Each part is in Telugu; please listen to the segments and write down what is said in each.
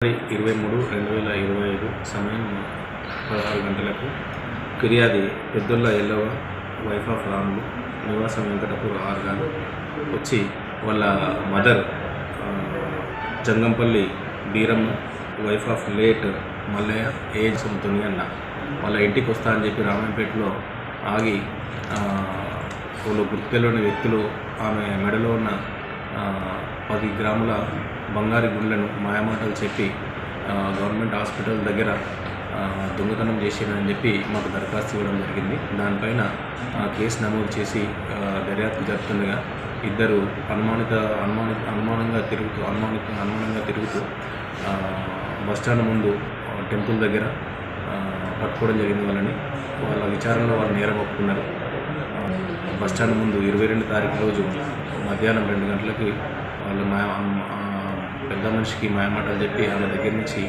ఇరవై మూడు రెండు వేల ఇరవై ఐదు సమయం పదహారు గంటలకు ఫిర్యాది పెద్దొల్ల ఎల్లవ వైఫ్ ఆఫ్ రాములు నివాసం వెంకటపూర్ ఆర్గాన్ వచ్చి వాళ్ళ mother Jangampalli Beeramma wife of late Mallaiah age సొంతుని అన్న. వాళ్ళ ఇంటికి వస్తా అని చెప్పి రామాయణపేటలో ఆగి వాళ్ళు గుర్తులోని వ్యక్తులు ఆమె మెడలో ఉన్న పది గ్రాముల బంగారు గుండ్లను మాయమాటలు చెప్పి గవర్నమెంట్ హాస్పిటల్ దగ్గర దొంగతనం చేసిరని చెప్పి మాకు దరఖాస్తు ఇవ్వడం జరిగింది. దానిపైన ఆ, కేసు నమోదు చేసి దర్యాప్తు జరుపుతుండగా ఇద్దరు అనుమానిత అనుమానిత అనుమానంగా తిరుగుతూ అనుమానిత అనుమానంగా తిరుగుతూ బస్టాండ్ ముందు టెంపుల్ దగ్గర పట్టుకోవడం జరిగింది వాళ్ళని. వాళ్ళ విచారణలో వాళ్ళు నేరం ఒప్పుకున్నారు. బస్టాండ్ ముందు ఇరవై రెండు తారీఖు రోజు మధ్యాహ్నం రెండు గంటలకి వాళ్ళు మా పెద్ద మనిషికి మాయమాటలు చెప్పి ఆమె దగ్గర నుంచి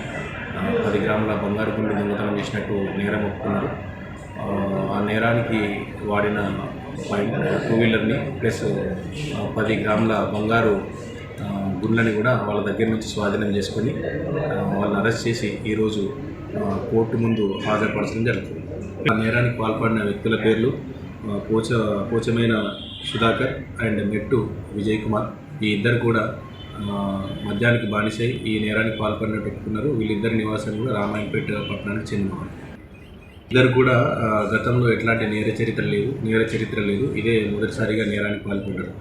పది గ్రాముల బంగారు గుండు దొంగతనం చేసినట్టు నేరం ఒప్పుకున్నారు. ఆ, నేరానికి వాడిన టూ వీలర్ని ప్లస్ పది గ్రాముల బంగారు ఆ, గుండ్లని కూడా వాళ్ళ దగ్గర నుంచి స్వాధీనం చేసుకొని వాళ్ళని అరెస్ట్ చేసి ఈరోజు కోర్టు ముందు హాజరుపరచడం జరుగుతుంది. ఆ నేరానికి పాల్పడిన వ్యక్తుల పేర్లు పోచ పోచమైన సుధాకర్ అండ్ మెట్టు విజయ్ కుమార్. ఈ ఇద్దరు కూడా మద్యానికి బానిసై ఈ నేరానికి పాల్పడినట్టు ఒప్పుకున్నారు. వీళ్ళిద్దరి నివాసం కూడా రామాయణపేట పట్టణానికి చెందినవారు ఇద్దరు కూడా గతంలో ఎట్లాంటి నేర చరిత్ర లేదు నేర చరిత్ర లేదు. ఇదే మొదటిసారిగా నేరానికి పాల్పడ్డారు.